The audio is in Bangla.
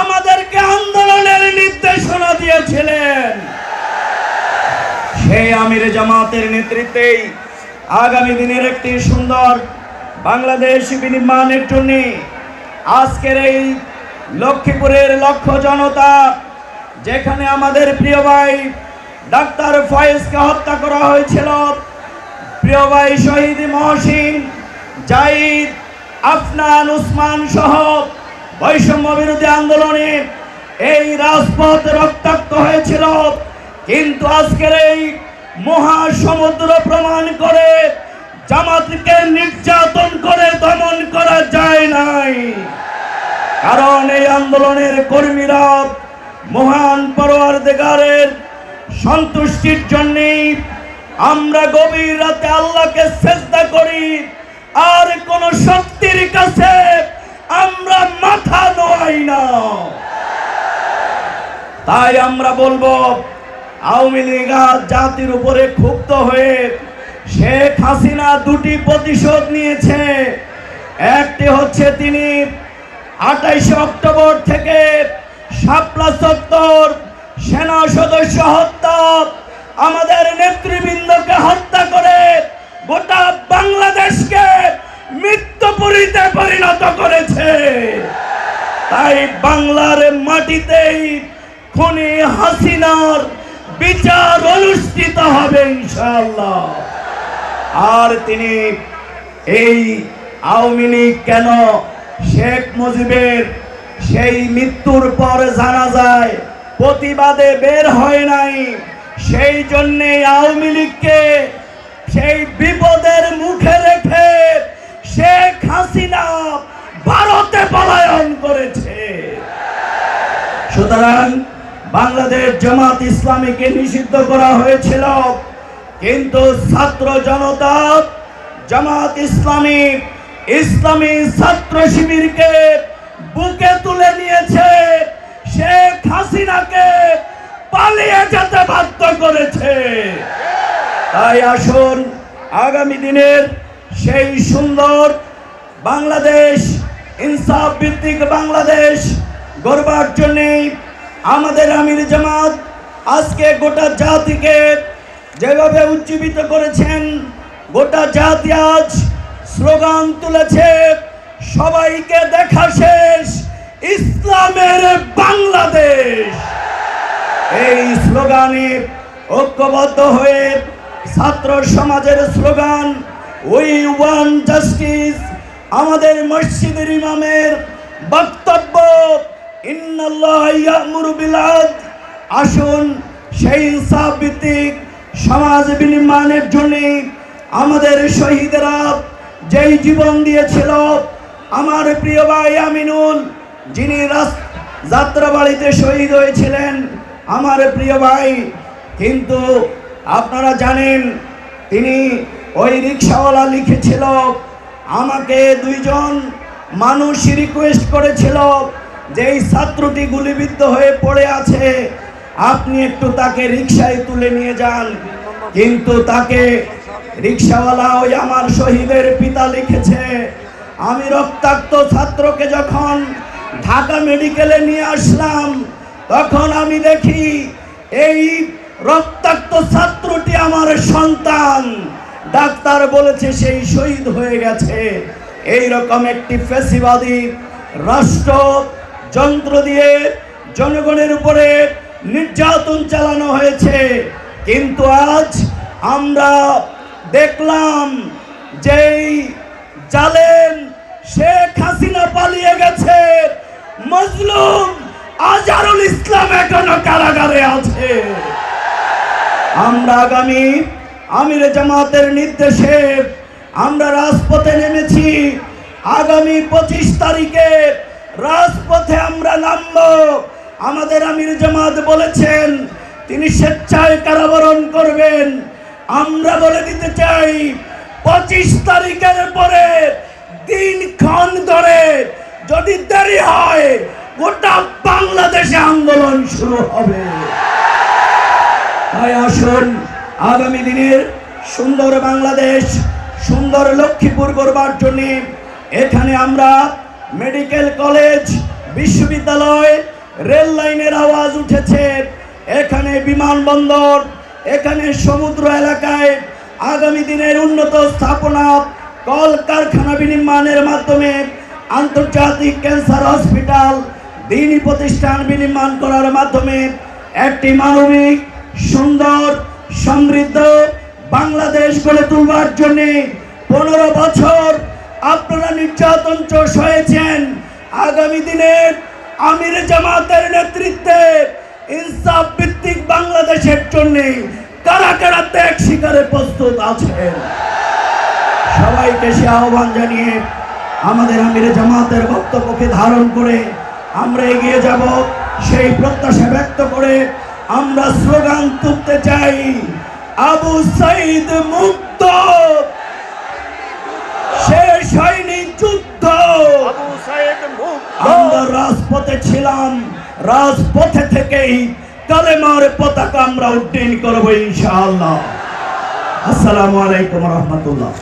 আমাদেরকে আন্দোলনের নির্দেশনা দিয়েছিলেন। সেই আমির জামাতের নেতৃত্বেই আগামী দিনের একটি সুন্দর বাংলাদেশ বিনির্মাণের জন্য আজকের এই লক্ষ্মীপুরের লক্ষ জনতা, যেখানে আমাদের প্রিয় ভাই ডাক্তার ফয়েজকে হত্যা করা হয়েছিল, প্রিয় ভাই শহীদ মহসিন জাহিদ আফনান, উসমান সহ বৈষম্য বিরোধী আন্দোলনে এই রাজপথ রক্তাক্ত হয়েছিল। কিন্তু আজকের এই মহাসমুদ্র প্রমাণ করে, জামাতকে নির্যাতন করে দমন করা যায় নাই। কারণ এই আন্দোলনের কর্মীরা মহান পরোয়ার সন্তুষ্টির জন্যেই আমরা গভীর রাতে আল্লাহকে চেষ্টা করি, আর কোন তাই আমরা বলব, আওয়ামী লীগ জাতির উপরে ক্ষুব্ধ হয়ে শেখ হাসিনা দুটি প্রতিশোধ নিয়েছে। একটি হচ্ছে তিনি আঠাইশে অক্টোবর থেকে শাপলা চত্বর সেনা সদস্য হত্যা, আমাদের নেতৃবৃন্দকে হত্যা করে গোটা বাংলাদেশকে মৃত্যুপুরীতে পরিণত করেছে তাই বাংলার মাটিতেই খুনি হাসিনার বিচার অনুষ্ঠিত হবে ইনশাআল্লাহ। আর তিনি এই আওয়ামী লীগ কেন শেখ মুজিবের সেই মৃত্যুর পর জানা যায় প্রতিবাদে বের হয় নাই? সেই জন্যে আওয়ামী লীগকে সেই বিপদের মুখে রেখে শেখ হাসিনা ভারতে পলায়ন করেছে। সুতরাং বাংলাদেশ জামাত ইসলামীকে নিষিদ্ধ করা হয়েছিল। কিন্তু ছাত্র জনতা জামাত ইসলামী ইসলামী ছাত্র শিবিরকে বুকে তুলে নিয়েছে। শেখ হাসিনাকে পালিয়ে যেতে বাধ্য করেছে। তাই আসুন, আগামী দিনের সেই সুন্দর বাংলাদেশ, ইনসাফ ভিত্তিক বাংলাদেশ গড়বার জন্যেই আমাদের আমির জামাত আজকে গোটা জাতিকে যেভাবে উজ্জীবিত করেছেন, গোটা জাতি আজ স্লোগান তুলেছে, সবাইকে দেখা শেষ, ইসলামের বাংলাদেশ। এই স্লোগানে ঐক্যবদ্ধ হয়ে ছাত্র সমাজের স্লোগান উই ওয়ান জাস্টিস আমাদের মসজিদের ইমামের বক্তব্য আসুন, সেই ইনসাফ ভিত্তিক সমাজ বিনির্মাণের জন্য আমাদের শহীদেরা যেই জীবন দিয়েছিল, আমার প্রিয় ভাই আমিনুল, যিনি যাত্রাবাড়িতে শহীদ হয়েছিলেন, আমার প্রিয় ভাই, কিন্তু আপনারা জানেন, তিনি ওই রিক্সাওয়ালা লিখেছিল, আমাকে দুইজন মানুষ রিকোয়েস্ট করেছিল যে এই ছাত্রটি গুলিবিদ্ধ হয়ে পড়ে আছে, আপনি একটু তাকে রিক্সায় তুলে নিয়ে যান। কিন্তু তাকে রিক্সাওয়ালা ওই আমার শহীদের পিতা লিখেছে, আমি রক্তাক্ত ছাত্রকে যখন ঢাকা মেডিকেলে নিয়ে আসলাম, তখন আমি দেখি এই রক্তাক্ত ছাত্রটি আমার সন্তান। ডাক্তার বলেছে, সেই শহীদ হয়ে গেছে। এই রকম একটি ফেসিবাদী রাষ্ট্র যন্ত্র দিয়ে জনগণের উপরে নির্যাতন চালানো হয়েছে। কিন্তু আজ আমরা দেখলাম যেই জালেন শেখ হাসিনা পালিয়ে গেছে। মজলুম আজারুল ইসলাম এখনও কারাগারে আছে। আমরা আগামী আমির জামাতের নির্দেশে আমরা রাজপথে নেমেছি। আগামী পঁচিশ তারিখে রাজপথে আমরা নামব। আমাদের আমির জামাত বলেছেন, তিনি স্বেচ্ছায় কারাবরণ করবেন। আমরা বলে দিতে চাই, পঁচিশ তারিখের পরে দিন ক্ষণ ধরে যদি দেরি হয়, গোটা বাংলাদেশে আন্দোলন শুরু হবে। তাই আসুন, আগামী দিনের সুন্দর বাংলাদেশ, সুন্দর লক্ষ্মীপুর করবার জন্য এখানে আমরা মেডিকেল কলেজ, বিশ্ববিদ্যালয়, রেল লাইনের আওয়াজ উঠেছে। এখানে বিমানবন্দর, এখানে সমুদ্র এলাকায় আগামী দিনের উন্নত স্থাপনা কল কারখানা বিনির্মাণের মাধ্যমে আন্তর্জাতিক ক্যান্সার হসপিটাল দিনী প্রতিষ্ঠান বিনির্মাণ করার মাধ্যমে একটি মানবিক, সুন্দর, সমৃদ্ধ বাংলাদেশ গড়ে তুলবার জন্যে পনেরো বছর আপনারা নির্যাতন চোষ হয়েছেন। আগামী দিনে আমির জামাতের নেতৃত্বে ইনসাফ ভিত্তিক বাংলাদেশের জন্য কারা কারা ত্যাগ শিকারে প্রস্তুত আছেন? সবাইকে সে আহ্বান জানিয়ে আমাদের আমির জামাতের বক্তব্যকে ধারণ করে আমরা এগিয়ে যাব। সেই প্রত্যাশা ব্যক্ত করে আমরা স্লোগান তুলতে চাই, আবু সাইদ মুক্ত। হয়নি যুদ্ধ। আমরা রাজপথে ছিলাম। রাজপথে থেকেই কালেমার পতাকা আমরা উড্ডীন করব ইনশাআল্লাহ। আসসালামু আলাইকুম রহমতুল্লাহ।